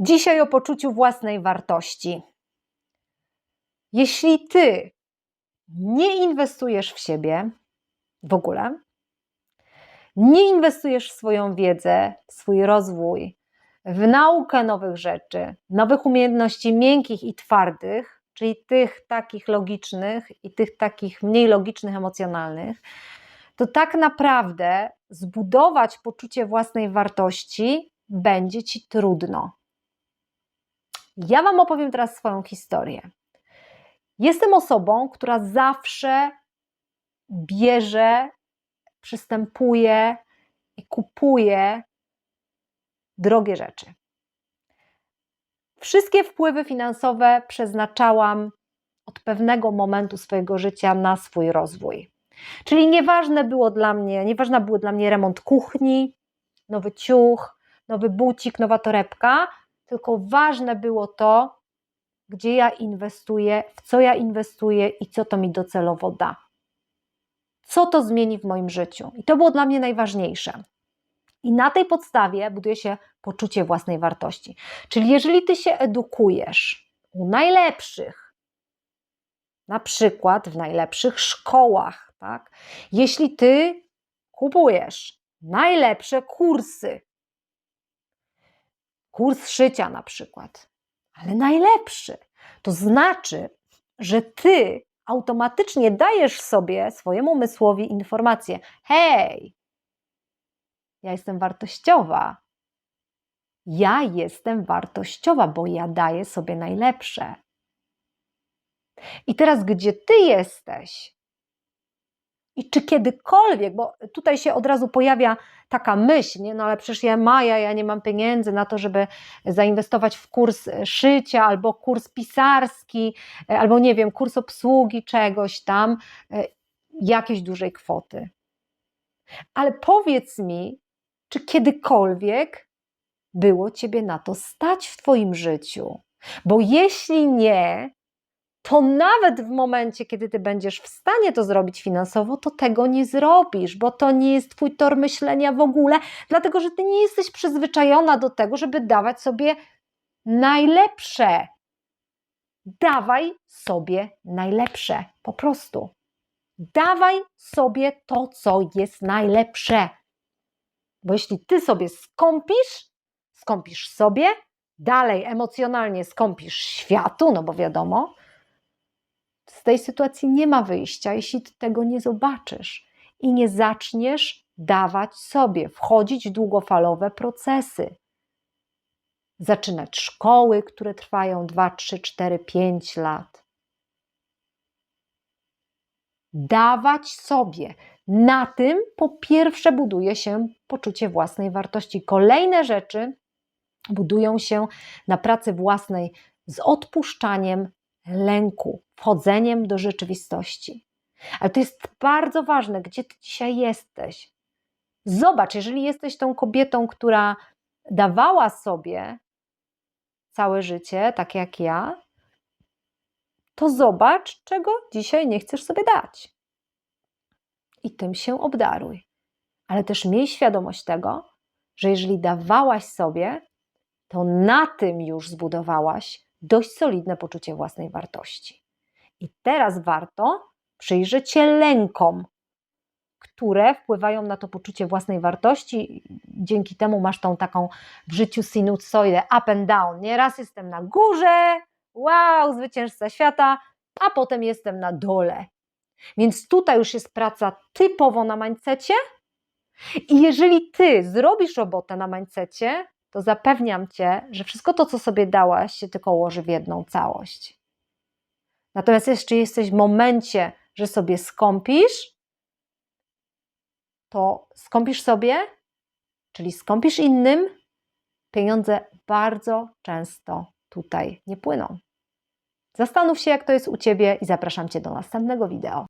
Dzisiaj o poczuciu własnej wartości. Jeśli ty nie inwestujesz w siebie w ogóle, nie inwestujesz w swoją wiedzę, w swój rozwój, w naukę nowych rzeczy, nowych umiejętności miękkich i twardych, czyli tych takich logicznych i tych takich mniej logicznych, emocjonalnych, to tak naprawdę zbudować poczucie własnej wartości będzie ci trudno. Ja Wam opowiem teraz swoją historię. Jestem osobą, która zawsze bierze, przystępuje i kupuje drogie rzeczy. Wszystkie wpływy finansowe przeznaczałam od pewnego momentu swojego życia na swój rozwój. Czyli nieważne było dla mnie, nieważna był dla mnie remont kuchni, nowy ciuch, nowy bucik, nowa torebka, tylko ważne było to, gdzie ja inwestuję, w co ja inwestuję i co to mi docelowo da. Co to zmieni w moim życiu? I to było dla mnie najważniejsze. I na tej podstawie buduje się poczucie własnej wartości. Czyli jeżeli ty się edukujesz u najlepszych, na przykład w najlepszych szkołach, tak? Jeśli ty kupujesz najlepsze kursy, kurs szycia na przykład, ale najlepszy, to znaczy, że ty automatycznie dajesz sobie, swojemu umysłowi informację: hej, ja jestem wartościowa. Ja jestem wartościowa, bo ja daję sobie najlepsze. I teraz, gdzie ty jesteś? I czy kiedykolwiek, bo tutaj się od razu pojawia taka myśl, nie? no ale przecież ja Maja, ja nie mam pieniędzy na to, żeby zainwestować w kurs szycia, albo kurs pisarski, albo nie wiem, kurs obsługi czegoś tam, jakiejś dużej kwoty. Ale powiedz mi, czy kiedykolwiek było ciebie na to stać w twoim życiu? Bo jeśli nie, to nawet w momencie, kiedy ty będziesz w stanie to zrobić finansowo, to tego nie zrobisz, bo to nie jest twój tor myślenia w ogóle, dlatego że ty nie jesteś przyzwyczajona do tego, żeby dawać sobie najlepsze. Dawaj sobie najlepsze, po prostu. Dawaj sobie to, co jest najlepsze. Bo jeśli ty sobie skąpisz, skąpisz sobie, dalej emocjonalnie skąpisz światu, no bo wiadomo, tej sytuacji nie ma wyjścia, jeśli tego nie zobaczysz i nie zaczniesz dawać sobie, wchodzić w długofalowe procesy. Zaczynać szkoły, które trwają 2, 3, 4, 5 lat. Dawać sobie. Na tym po pierwsze buduje się poczucie własnej wartości. Kolejne rzeczy budują się na pracy własnej z odpuszczaniem lęku, wchodzeniem do rzeczywistości. Ale to jest bardzo ważne, gdzie ty dzisiaj jesteś. Zobacz, jeżeli jesteś tą kobietą, która dawała sobie całe życie, tak jak ja, to zobacz, czego dzisiaj nie chcesz sobie dać. I tym się obdaruj. Ale też miej świadomość tego, że jeżeli dawałaś sobie, to na tym już zbudowałaś dość solidne poczucie własnej wartości. I teraz warto przyjrzeć się lękom, które wpływają na to poczucie własnej wartości. Dzięki temu masz tą taką w życiu sinusoidę up and down. Nie raz jestem na górze, wow, zwycięzca świata, a potem jestem na dole. Więc tutaj już jest praca typowo na mindsetie. I jeżeli ty zrobisz robotę na mindsetie, to zapewniam cię, że wszystko to, co sobie dałaś, się tylko ułoży w jedną całość. Natomiast jeszcze jesteś w momencie, że sobie skąpisz, to skąpisz sobie, czyli skąpisz innym, pieniądze bardzo często tutaj nie płyną. Zastanów się, jak to jest u ciebie i zapraszam cię do następnego wideo.